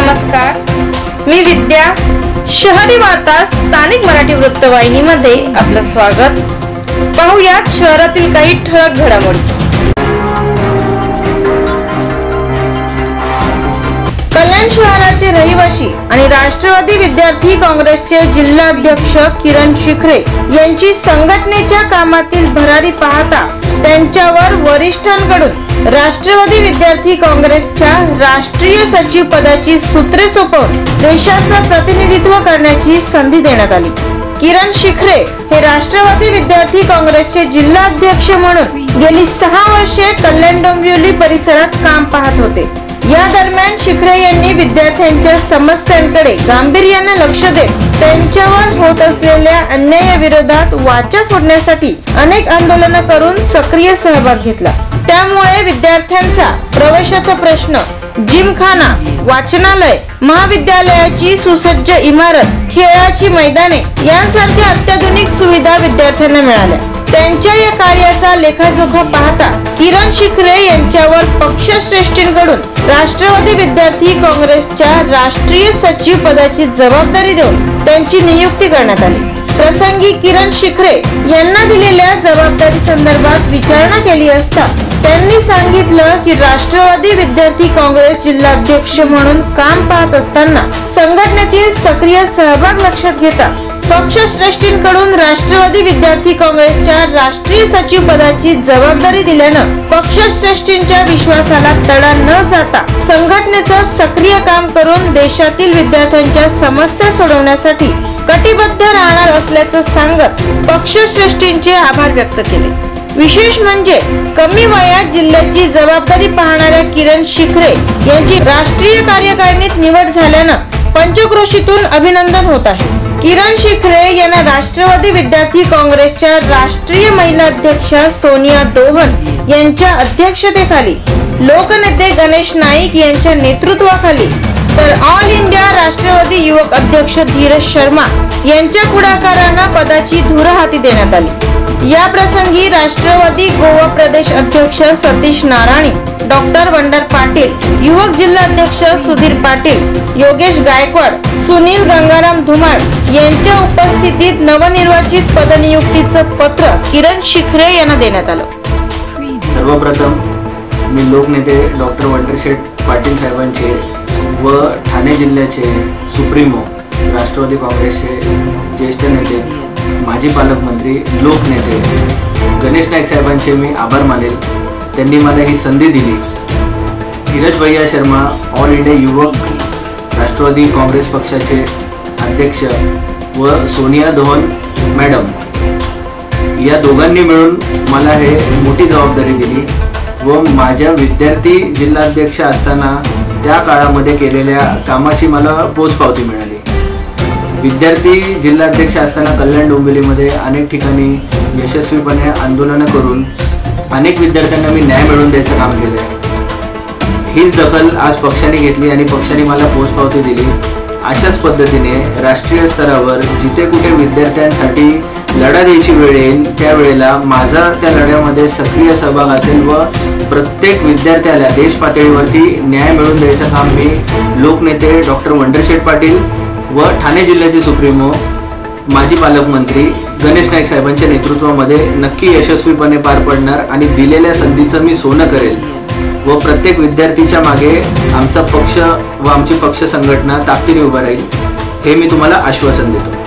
नमस्कार. मी विद्या. शहरी वार्ता स्थानिक मराठी वृत्तवाहिनीमध्ये आपलं स्वागत. पाहुयात शहरातील काही ठळक घडामोडी. कल्याण शहराचे रहिवासी आणि राष्ट्रवादी विद्यार्थी काँग्रेसचे जिल्हाध्यक्ष किरण शिखरे यांची संघटनेच्या कामातील भरारी पाहता त्यांच्यावर वरिष्ठांकडून राष्ट्रवादी विद्यार्थी काँग्रेसच्या राष्ट्रीय सचिव पदाची सूत्रे सोपवून देशाचं प्रतिनिधित्व करण्याची संधी देण्यात आली. किरण शिखरे हे राष्ट्रवादी विद्यार्थी काँग्रेसचे जिल्हाध्यक्ष म्हणून गेली सहा वर्षे कल्याण डोंबिवली परिसरात काम पाहत होते. या दरम्यान शिखरे यांनी विद्यार्थ्यांच्या समस्यांकडे गांभीर्याने लक्ष देत त्यांच्यावर होत असलेल्या अन्यायाविरोधात वाचा फोडण्यासाठी अनेक आंदोलनं करून सक्रिय सहभाग घेतला. त्यामुळे विद्यार्थ्यांचा प्रवेशाचा प्रश्न जिमखाना वाचनालय महाविद्यालयाची सुसज्ज इमारत खेळाची मैदाने यांसारख्या अत्याधुनिक सुविधा विद्यार्थ्यांना मिळाल्या. त्यांच्या या कार्याचा लेखाजोखा पाहता किरण शिखरे यांच्यावर पक्षश्रेष्ठींकडून राष्ट्रवादी विद्यार्थी काँग्रेसच्या राष्ट्रीय सचिव पदाची जबाबदारी देऊन त्यांची नियुक्ती करण्यात आली. प्रसंगी किरण शिखरे यांना दिलेल्या जबाबदारी संदर्भात विचारणा केली असता त्यांनी सांगितलं की राष्ट्रवादी विद्यार्थी काँग्रेस जिल्हाध्यक्ष म्हणून काम पाहत असताना संघटनेतील सक्रिय सहभाग लक्षात घेता पक्षश्रेष्ठींकडून राष्ट्रवादी विद्यार्थी काँग्रेसच्या राष्ट्रीय सचिव पदाची जबाबदारी दिल्यानं पक्षश्रेष्ठींच्या विश्वासाला तडा न जाता संघटनेचं सक्रिय काम करून देशातील विद्यार्थ्यांच्या समस्या सोडवण्यासाठी कटिबद्ध राहणार असल्याचं सांगत पक्षश्रेष्ठींचे आभार व्यक्त केले. विशेष म्हणजे कमी वयात जिल्ह्याची जबाबदारी पाहणाऱ्या किरण शिखरे यांची राष्ट्रीय कार्यकारिणीत निवड झाल्यानं पंचक्रोशीतून अभिनंदन होत आहे. किरण शिखरे यांना राष्ट्रवादी विद्यार्थी काँग्रेसच्या राष्ट्रीय महिला अध्यक्ष सोनिया दोहन यांच्या अध्यक्षतेखाली लोकनेते गणेश नाईक यांच्या नेतृत्वाखाली तर ऑल इंडिया राष्ट्रवादी युवक अध्यक्ष धीरज शर्मा यांच्या पुढाकारानं पदाची धूर हाती देण्यात आली. या प्रसंगी राष्ट्रवादी गोवा प्रदेश अध्यक्ष सतीश नारायणी डॉक्टर वंडर पाटील युवक जिल्हाध्यक्ष सुधीर पाटील योगेश गायकवाड सुनील गंगाराम धुमाळ यांच्या उपस्थितीत नवनिर्वाचित पदनियुक्तीचं पत्र किरण शिखरे यांना देण्यात आलं. सर्वप्रथम मी लोकनेते डॉक्टर वंडरशेठ पाटील साहेबांचे व ठाणे जिल्ह्याचे सुप्रीमो राष्ट्रवादी काँग्रेसचे ज्येष्ठ नेते माजी पालकमंत्री लोकनेते गणेश नाईक साहेबांचे मी आभार मानेल. त्यांनी मला ही संधी दिली. धीरज भैया शर्मा ऑल इंडिया युवक राष्ट्रवादी काँग्रेस पक्षाचे अध्यक्ष व सोनिया धवन मॅडम. या दोघांनी मिळून मला हे मोठी जबाबदारी दिली व माझ्या विद्यार्थी जिल्हाध्यक्ष असताना त्या काळामध्ये केलेल्या कामाची मला पोचपावती मिळाली. विद्यार्थी जिल्हाध्यक्ष असताना कल्याण डोंबिवलीमध्ये अनेक ठिकाणी यशस्वीपणे आंदोलनं करून अनेक विद्यार्थ्यांना मी न्याय मिळवून द्यायचं काम केलं आहे हीच दखल आज पक्षाने घेतली आणि पक्षाने मला पोचपावती दिली. अशाच पद्धतीने राष्ट्रीय स्तरावर जिथे कुठे विद्यार्थ्यांसाठी लढा द्यायची वेळ येईल त्यावेळेला माझा त्या लढ्यामध्ये सक्रिय सहभाग असेल व प्रत्येक विद्यार्थ्याला देश पातळीवरती न्याय मिळवून द्यायचं काम मी लोकनेते डॉक्टर वंडरशेठ पाटील व ठाणे जिल्ह्याचे सुप्रीमो माजी पालकमंत्री गणेश नाईक साहेबांच्या नेतृत्वामध्ये नक्की यशस्वीपणे पार पडणार आणि दिलेल्या संधीचं मी सोनं करेल व प्रत्येक विद्यार्थीच्या मागे आमचा पक्ष व आमची पक्ष संघटना ताकदीने उभा राहील हे मी तुम्हाला आश्वासन देतो.